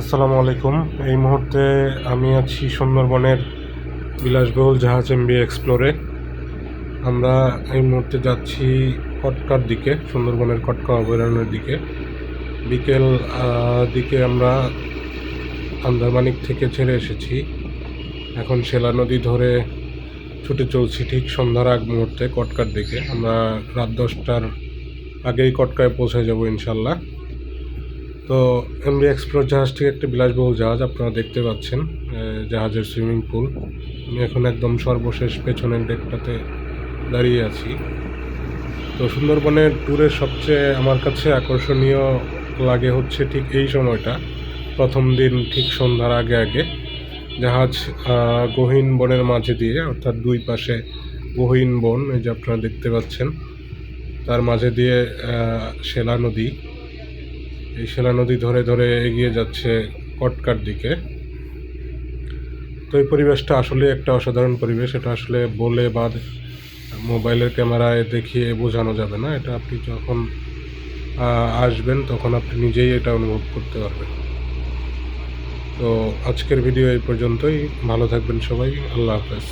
আসসালামু আলাইকুম। এই মুহূর্তে আমি আছি সুন্দরবনের বিলাসবহুল জাহাজ এমবি এক্সপ্লোরে। আমরা এই মুহূর্তে যাচ্ছি কটকার দিকে, সুন্দরবনের কটকা অভয়ারণ্যের দিকে। বিকেল দিকে আমরা আন্দারমানিক থেকে ছেড়ে এসেছি। এখন সেলা নদী ধরে ছুটে চলছি ঠিক সন্ধ্যার আগ মুহূর্তে কটকার দিকে। আমরা রাত দশটার আগেই কটকায় পৌঁছে যাব ইনশাল্লাহ। তো এমবি এক্সপ্লোর জাহাজটি একটি বিলাসবহুল জাহাজ আপনারা দেখতে পাচ্ছেন জাহাজের সুইমিং পুল। আমি এখন একদম সর্বশেষ পেছনের ডেকটাতে দাঁড়িয়ে আছি। তো সুন্দরবনের ট্যুরের সবচেয়ে আমার কাছে আকর্ষণীয় লাগে হচ্ছে ঠিক এই সময়টা, প্রথম দিন ঠিক সন্ধ্যার আগে আগে। জাহাজ গহীন বনের মাঝে দিয়ে, অর্থাৎ দুই পাশে গহীন বন, এই যে আপনারা দেখতে পাচ্ছেন, তার মাঝে দিয়ে সেলা নদী। এই সেলা নদী ধরে ধরে এগিয়ে যাচ্ছে কটকার দিকে। তো এই পরিবেশটা আসলে একটা অসাধারণ পরিবেশ। এটা আসলে বলে বা মোবাইলের ক্যামেরায় দেখিয়ে বোঝানো যাবে না। এটা আপনি যখন আসবেন তখন আপনি নিজেই এটা অনুভব করতে পারবেন। তো আজকের ভিডিও এই পর্যন্তই। ভালো থাকবেন সবাই। আল্লাহ হাফেজ।